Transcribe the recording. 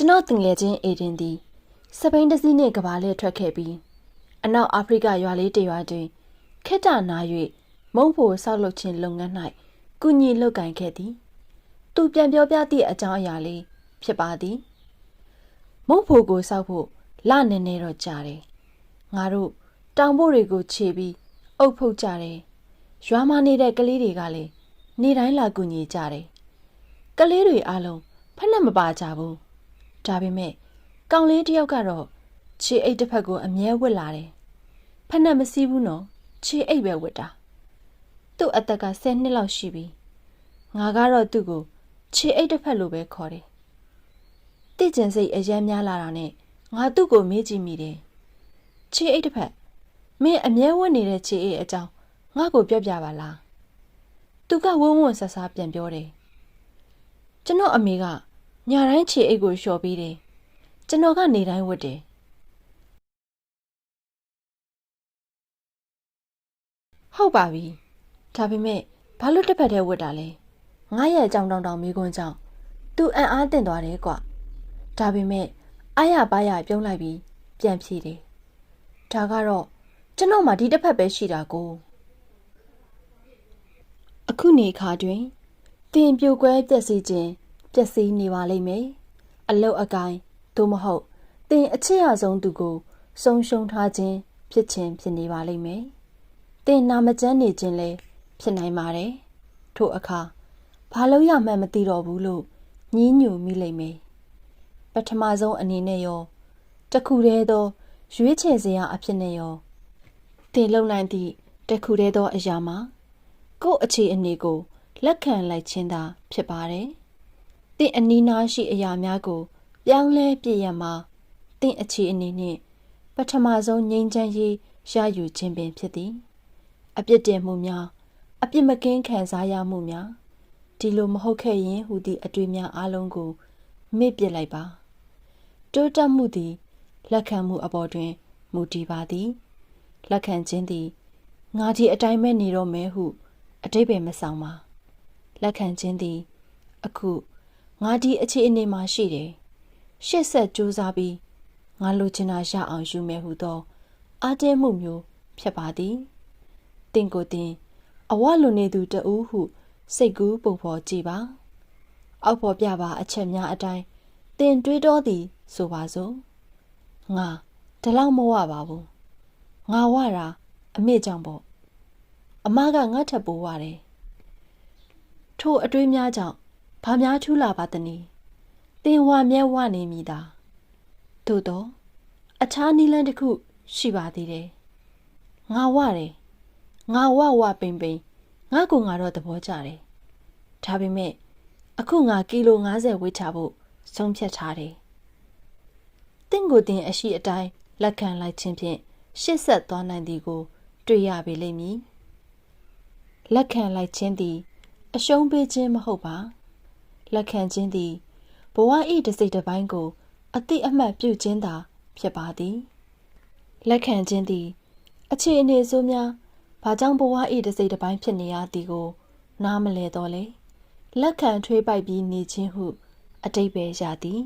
ကျွန်တော်တင်ငယ်ချင်းအေဒင်သည်စပိန်တစ်စီးနှင့်ကဘာလဲထွက်ခဲ့ပြီးအနောက်အာဖရိကရွာလေးတစ်ရွာတွင်ခက်တာနာ၍မုံဖို့ဆောက်လုပ်ခြင်းလုပ်ငန်း၌ကုညီလုပ်ကင်ခဲ့သည် သူပြန်ပြောပြသည့်အကြောင်းအရာလေးဖြစ်ပါသည်မုံဖို့ကိုဆောက်ဖို့လနေနေတော့ကြာတယ်ငါတို့တောင်ဖို့တွေကိုခြေပြီးအုပ်ဖုတ်ကြတယ်ရွာမနေတဲ့ကလေးတွေကလည်းနေတိုင်းလာကူညီကြတယ်ကလေးတွေအားလုံးဖက်နဲ့မပါကြဘူး ဒါပေမဲ့ကောင်လေးတစ်ယောက်ကတော့ခြေအိတ်တစ်ဖက်ကိုအမြဲဝစ်လာတယ်။ဖက်နဲ့မစည်းဘူးနော်ခြေအိတ်ပဲဝစ်တာ။သူ့အသက်က10နှစ်လောက်ရှိပြီ။ငါကတော့သူ့ကိုခြေအိတ်တစ်ဖက်လိုပဲခေါ်တယ်။တိကျင်စိတ်အယမ်းများလာတာနဲ့ငါသူ့ကိုမေးကြည့်မိတယ်။ခြေအိတ်တစ်ဖက်မင်းအမြဲဝတ်နေတဲ့ခြေအိတ်အကြောင်းငါ့ကိုပြောပြပါလား။သူကဝုန်းဝန်းဆဆပြန်ပြောတယ်။ကျွန်တော်အမေက ညာတိုင်းခြေအိတ်ကိုလျှော်ပေးတယ်။ကျွန်တော်ကနေတိုင်းဝတ်တယ်။ဟုတ်ပါပြီ။ဒါပေမဲ့ဘာလို့တစ်ဖက်တည်းဝတ်တာလဲ။ငါရဲ့အကြောင်းတောင်းတောင်းမိကွန်းကြောင့်သူအံ့အားသင့်သွားတယ်ကွ။ဒါပေမဲ့အားရပါးရပြုံးလိုက်ပြီးပြန်ဖြေတယ်။ဒါကတော့ကျွန်တော်မှဒီတစ်ဖက်ပဲရှိတာကို။အခုနေခါတွင်တင်ပြိုကွဲပျက်စီးခြင်း ပျက်စီးနေပါလိမ့်မယ်။အလုတ်အကိုင်းသို့မဟုတ်တင်အချစ်ရဆုံးသူကိုဆုံးရှုံးထားခြင်းဖြစ်ခြင်းဖြစ်နေပါလိမ့်မယ်။တင်နာမကျန်းနေခြင်းလည်းဖြစ်နိုင်ပါတယ်။ထို့အခါဘာလို့ရမှန်းမသိတော့ဘူးလို့ညင်းညူမိလိမ့်မယ်။ပထမဆုံးအနေနဲ့ရောတစ်ခုတည်းသောရွေးချယ်စရာအဖြစ်နဲ့ရောတင်လုံနိုင်သည့်တစ်ခုတည်းသောအရာမှာကိုယ့်အခြေအနေကိုလက်ခံလိုက်ခြင်းသာဖြစ်ပါတယ်။ တင့်အနီးနားရှိအရာများကို ပြောင်းလဲပြည့်ရမှာတင့်အခြေအနေနှင့် ပထမဆုံးငြိမ်းချမ်းရေးရယူခြင်းပင်ဖြစ်သည်။အပြစ်တင်မှုများအပြစ်မကင်းခံစားရမှုများဒီလိုမဟုတ်ခဲ့ရင်ဟူသည့်အတွေ့များအလုံးကိုမေ့ပစ်လိုက်ပါ။တိုးတက်မှုသည်လက်ခံမှုအပေါ်တွင်မူတည်ပါသည်။လက်ခံခြင်းသည်ငါဒီအတိုင်းပဲနေတော့မယ်ဟု အတိတ်ပဲမဆောင်ပါလက်ခံခြင်းသည် အခု ငါဒီအခြေအနေမှာရှိတယ်ရှစ်ဆက်ကြိုးစားပြီးငါလိုချင်တာရအောင်ယူမယ်ဟုသောအားတဲမှုမျိုးဖြစ်ပါသည်တင့်ကိုတင်အဝလွန်နေသူတဦးဟု စိတ်ကူးပုံဖော်ကြည့်ပါ အောက်ဖော်ပြပါအချက်များအတိုင်းတင်တွေးတော်သည်ဆိုပါစို့ငါဒီလောက်မဝပါဘူးငါဝတာအမေကြောင့်ပေါ့အမကငါ့ထပ်ပိုးရတယ်ထို့အတွေးများကြောင့် ဘာများထူးလာပါသနည်းတင်ဝမြဲဝနေမိတာသို့တော့အခြားနီလန်းတစ်ခု ရှိပါသေးတယ်ငါဝတယ်ငါဝဝပိန်ပိန်ငါကိုငါတော့သဘောကျတယ်ဒါပေမဲ့အခုငါကီလို90ဝေးချဖို့ဆုံးဖြတ်ထားတယ်တင့်ကိုတင်အရှိအတိုင်းလက်ခံလိုက်ခြင်းဖြင့်ရှစ်ဆက်သွားနိုင်သည်ကို တွေ့ရပေလိမ့်မည်လက်ခံလိုက်ခြင်းသည် အရှုံးပေးခြင်းမဟုတ်ပါ လက်ခံခြင်းသည်ဘဝဤတစ်စိတ်တစ်ပိုင်းကို အတိအမှတ်ပြုခြင်းသာဖြစ်ပါသည်လက်ခံခြင်းသည် အခြေအနေဆိုးများဘာကြောင့်ဘဝဤတစ်စိတ်တစ်ပိုင်းဖြစ်နေရသည်ကို နားမလဲတော့လေလက်ခံထွေးပိုက်ပြီးနေခြင်းဟု အတိတ်ပဲရသည်